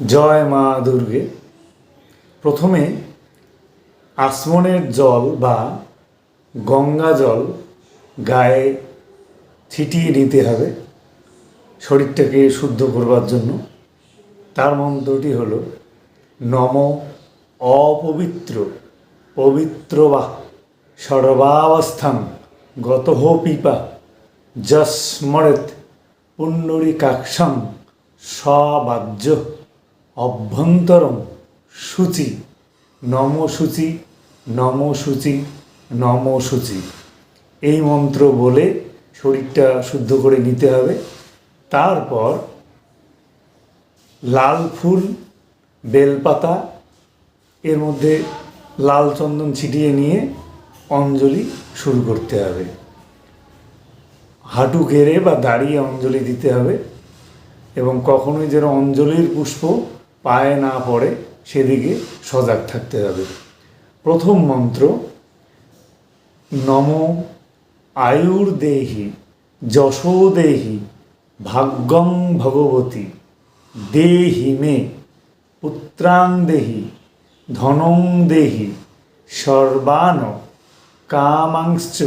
জয় মা দুর্গে। প্রথমে আসমনের জল বা গঙ্গা জল গায়ে ছিটিয়ে নিতে হবে শরীরটাকে শুদ্ধ করবার জন্য। তার মন্ত্রটি হল, নম অপবিত্র পবিত্র বা সর্বাবস্থান গত পিপা যস্মরেত পুণ্ডরীকাক্ষম সবাজ্য অভ্যন্তরম সূচি নম সূচি নম সূচি নম সূচি এই মন্ত্র বলে শরীরটা শুদ্ধ করে নিতে হবে। তারপর লাল ফুল, বেলপাতা, এর মধ্যে লাল চন্দন ছিটিয়ে নিয়ে অঞ্জলি শুরু করতে হবে। হাঁটু ঘেরে বা দাঁড়িয়ে অঞ্জলি দিতে হবে এবং কখনোই যেন অঞ্জলির পুষ্প পায়ে না পড়ে সেদিকে সজাগ থাকতে হবে। প্রথম মন্ত্র, নম আয়ুর্দেহি যশোদেহি ভাগ্যং ভগবতী দেহি মে পুত্রাং দেহি ধনং দেহি সর্বান কামাংশ্চ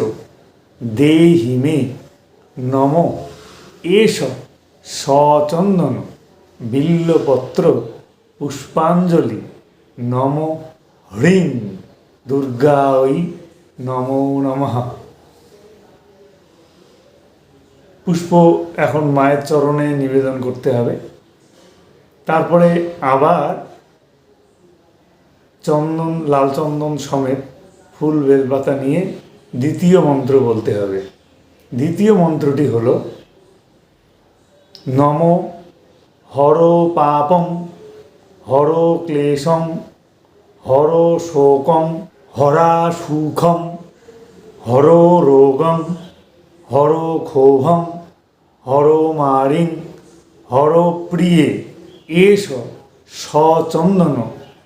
দেহি মে নম। এষ সচন্দন বিল্লপত্র পুষ্পাঞ্জলি। নম হ্রিং। ওই নমো নমঃ। পুষ্প এখন মায়ের চরণে নিবেদন করতে হবে। তারপরে আবার চন্দন, লাল চন্দন সমেত ফুল, বেলপাতা নিয়ে দ্বিতীয় মন্ত্র বলতে হবে। দ্বিতীয় মন্ত্রটি হল, নম হর পাপম। হর ক্লেশম হর শোকম হরা সুখম হর রোগম হর ক্ষোভম হর মারিং হর প্রিয়ে এস সচন্দন,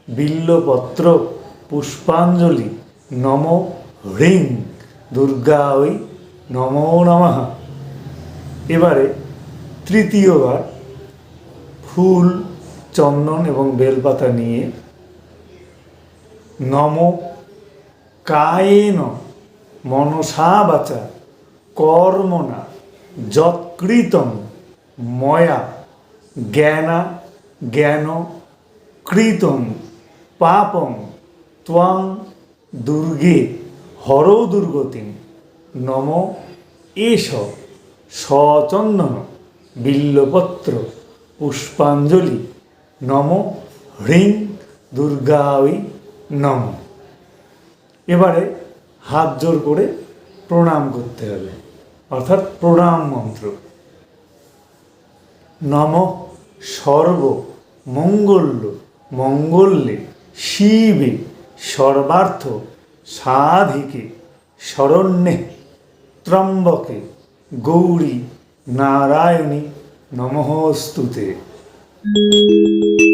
বিল্লপত্র, পুষ্পাঞ্জলি, নম হ্রিং, দুর্গা ওই নমো নমঃ। এবারে তৃতীয়বার ফুল চন্দন এবং বেলপাতা নিয়ে নম কায়েন মনসা বাচা কর্মণা যৎকৃতম ময়া জ্ঞানা জ্ঞান কৃতম পাপম ত্বং দুর্গে হর দুর্গতিম নম এষ সচন্দন বিল্লপত্র পুষ্পাঞ্জলি। নম হ্রিং দুর্গাই নম। এবারে হাত জোর করে প্রণাম করতে হবে। অর্থাৎ প্রণাম মন্ত্র। নম সর্ব মঙ্গল্য মঙ্গল্যে শিবে সর্বার্থ সাধিকে শরণ্যে ত্রম্বকে গৌরী নারায়ণী নমস্তুতে। Música